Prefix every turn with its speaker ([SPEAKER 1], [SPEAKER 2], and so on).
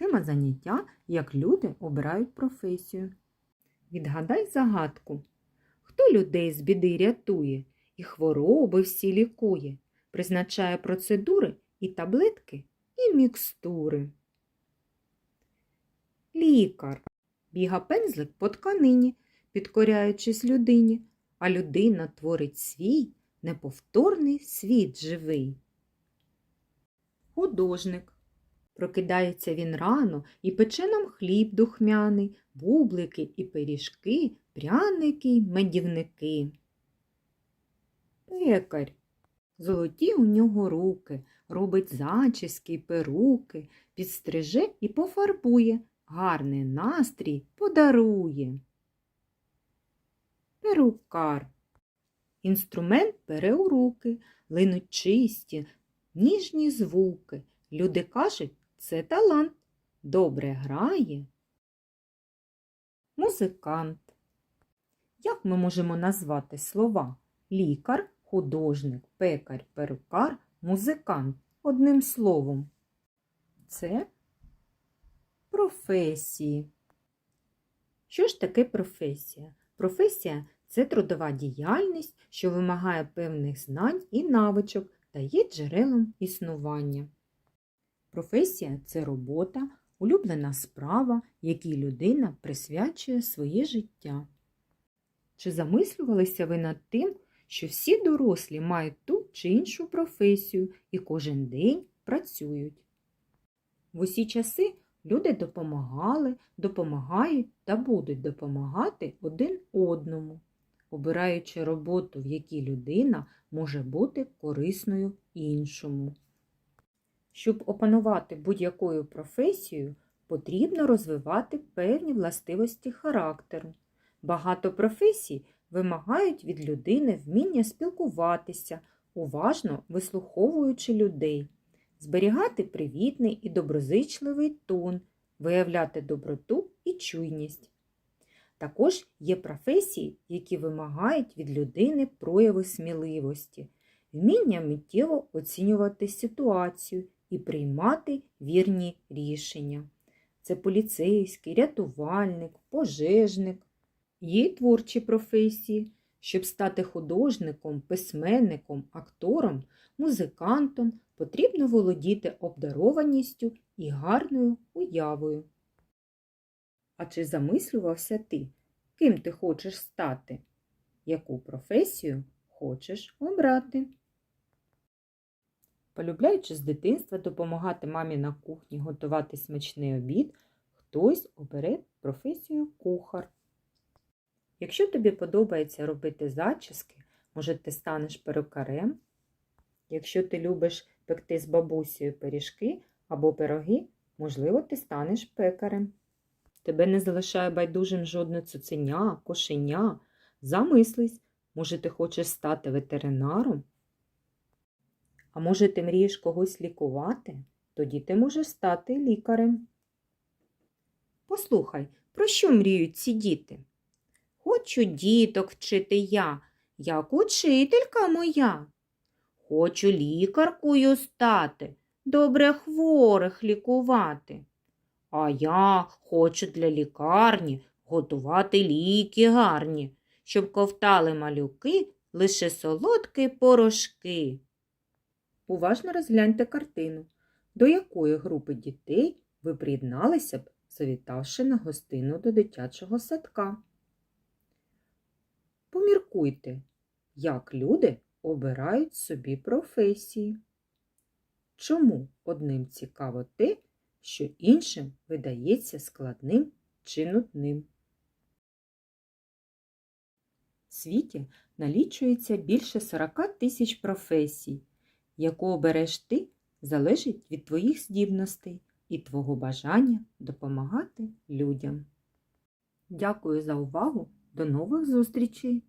[SPEAKER 1] Тема заняття як люди обирають професію. Відгадай загадку. Хто людей з біди рятує і хвороби всі лікує, призначає процедури і таблетки, і мікстури. Лікар. Біга пензлик по тканині, підкоряючись людині, а людина творить свій неповторний світ живий. Художник. Прокидається він рано і пече нам хліб духмяний, бублики і пиріжки, пряники й медівники. Пекар. Золоті у нього руки, робить зачіски й перуки, підстриже і пофарбує, гарний настрій подарує. Перукар. Інструмент бере у руки, линуть чисті, ніжні звуки. Люди кажуть, це талант, добре грає. Музикант. Як ми можемо назвати слова лікар, художник, пекар, перукар, музикант одним словом? Це професії. Що ж таке професія? Професія це трудова діяльність, що вимагає певних знань і навичок та є джерелом існування. Професія це робота, улюблена справа, якій людина присвячує своє життя. Чи замислювалися ви над тим, що всі дорослі мають ту чи іншу професію і кожен день працюють? В усі часи люди допомагали, допомагають та будуть допомагати один одному, обираючи роботу, в якій людина може бути корисною іншому. Щоб опанувати будь-якою професією, потрібно розвивати певні властивості характеру. Багато професій вимагають від людини вміння спілкуватися, уважно вислуховуючи людей, зберігати привітний і доброзичливий тон, виявляти доброту і чуйність. Також є професії, які вимагають від людини прояви сміливості, вміння миттєво оцінювати ситуацію і приймати вірні рішення. Це поліцейський, рятувальник, пожежник. Є творчі професії. Щоб стати художником, письменником, актором, музикантом, потрібно володіти обдарованістю і гарною уявою. А чи замислювався ти, ким ти хочеш стати? Яку професію хочеш обрати? Полюбляючи з дитинства допомагати мамі на кухні готувати смачний обід, хтось обере професію кухар. Якщо тобі подобається робити зачіски, може ти станеш перукарем. Якщо ти любиш пекти з бабусею пиріжки або пироги, можливо, ти станеш пекарем. Тебе не залишає байдужим жодне цуценя, кошеня. Замислись, може, ти хочеш стати ветеринаром? А може, ти мрієш когось лікувати? Тоді ти можеш стати лікарем. Послухай, про що мріють ці діти? Хочу діток вчити я, як учителька моя. Хочу лікаркою стати, добре хворих лікувати. А я хочу для лікарні готувати ліки гарні, щоб ковтали малюки лише солодкі порошки. Уважно розгляньте картину, до якої групи дітей ви приєдналися б, завітавши на гостину до дитячого садка. Поміркуйте, як люди обирають собі професії. Чому одним цікаво те, що іншим видається складним чи нудним? В світі налічується більше 40 тисяч професій. Яку обереш ти, залежить від твоїх здібностей і твого бажання допомагати людям. Дякую за увагу! До нових зустрічей!